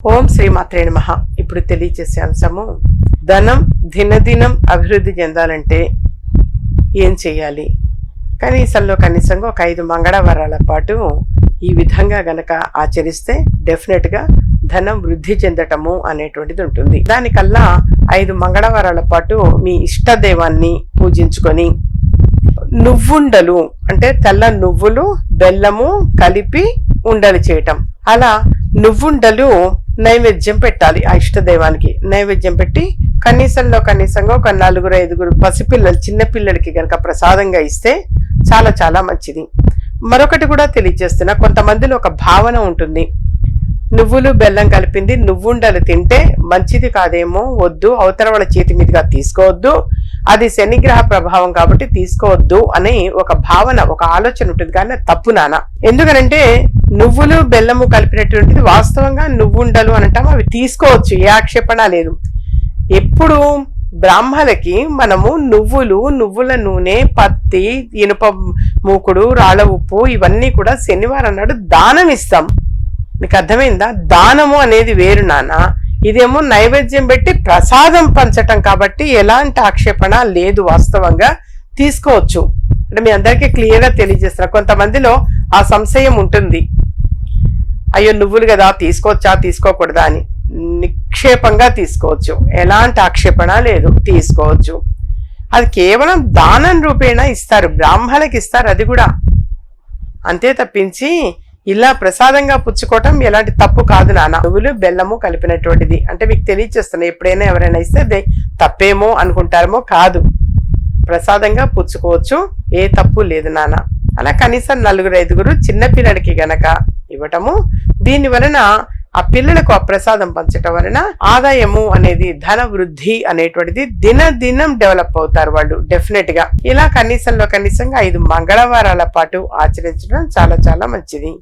ఓం శ్రీమాత్రే నమ. ఇప్పుడు తెలియచేసే అంశము ధనం దినదినం అభివృద్ధి చెందాలంటే ఏం చేయాలి? కనీసంలో కనీసంగా ఒక ఐదు మంగళవారాల పాటు ఈ విధంగా గనక ఆచరిస్తే డెఫినెట్గా ధనం వృద్ధి చెందటము అనేటువంటిది ఉంటుంది. దానికల్లా ఐదు మంగళవారాల పాటు మీ ఇష్టదైవాన్ని పూజించుకొని నువ్వుండలు అంటే తెల్ల నువ్వులు బెల్లము కలిపి ఉండలు చేయటం. అలా నువ్వుండలు నైవేద్యం పెట్టాలి ఆ ఇష్టదైవానికి నైవేద్యం పెట్టి కనీసంలో కనీసంగా ఒక నలుగురు ఐదుగురు పసిపిల్లలు చిన్నపిల్లలకి కనుక ప్రసాదంగా ఇస్తే చాలా చాలా మంచిది. మరొకటి కూడా తెలియజేస్తున్నా కొంతమందిలో ఒక భావన ఉంటుంది. నువ్వులు బెల్లం కలిపింది నువ్వుండలు తింటే మంచిది కాదేమో వద్దు అవతల వాళ్ళ చేతి మీదుగా తీసుకోవద్దు అది శనిగ్రహ ప్రభావం కాబట్టి తీసుకోవద్దు అని ఒక భావన ఒక ఆలోచన ఉంటుంది కానీ తప్పు నాన్న. ఎందుకనంటే నువ్వులు బెల్లము కలిపినటువంటిది వాస్తవంగా నువ్వుండలు అని అవి తీసుకోవచ్చు ఏ ఆక్షేపణ లేదు. ఎప్పుడు బ్రాహ్మలకి మనము నువ్వులు నువ్వుల నూనె పత్తి ఇనుప మూకుడు రాళ్ళ ఉప్పు ఇవన్నీ కూడా శనివారం నాడు దానం ఇస్తాం. మీకు అర్థమైందా? దానము అనేది వేరు నాన్న. ఇదేమో నైవేద్యం పెట్టి ప్రసాదం పంచటం కాబట్టి ఎలాంటి ఆక్షేపణ లేదు వాస్తవంగా. తీసుకోవచ్చు. అంటే మీ అందరికీ క్లియర్గా తెలియజేస్తున్నా. కొంతమందిలో ఆ సంశయం ఉంటుంది. అయ్యో నువ్వులు కదా తీసుకోవచ్చా తీసుకోకూడదా అని నిక్షేపంగా తీసుకోవచ్చు. ఎలాంటి ఆక్షేపణ లేదు తీసుకోవచ్చు. అది కేవలం దానం రూపేణ ఇస్తారు బ్రాహ్మణులకి ఇస్తారు అది కూడా. అంతే తప్పించి ఇలా ప్రసాదంగా పుచ్చుకోవటం ఎలాంటి తప్పు కాదు నాన్న. నువ్వులు బెల్లము కలిపినటువంటిది. అంటే మీకు తెలియచేస్తున్నాయి ఎప్పుడైనా ఎవరైనా ఇస్తే అది తప్పేమో అనుకుంటారేమో కాదు. ప్రసాదంగా పుచ్చుకోవచ్చు ఏ తప్పు లేదు నాన్న. అలా కనీసం నలుగురు ఐదుగురు చిన్న పిల్లడికి గనక ఇవ్వటము దీని వలన ఆ పిల్లలకు ఆ ప్రసాదం పంచటం వలన ఆదాయము అనేది ధన వృద్ధి అనేటువంటిది దిన దినం డెవలప్ అవుతారు వాళ్ళు డెఫినెట్గా. ఇలా కనీసంలో కనీసంగా ఐదు మంగళవారాల పాటు ఆచరించడం చాలా చాలా మంచిది.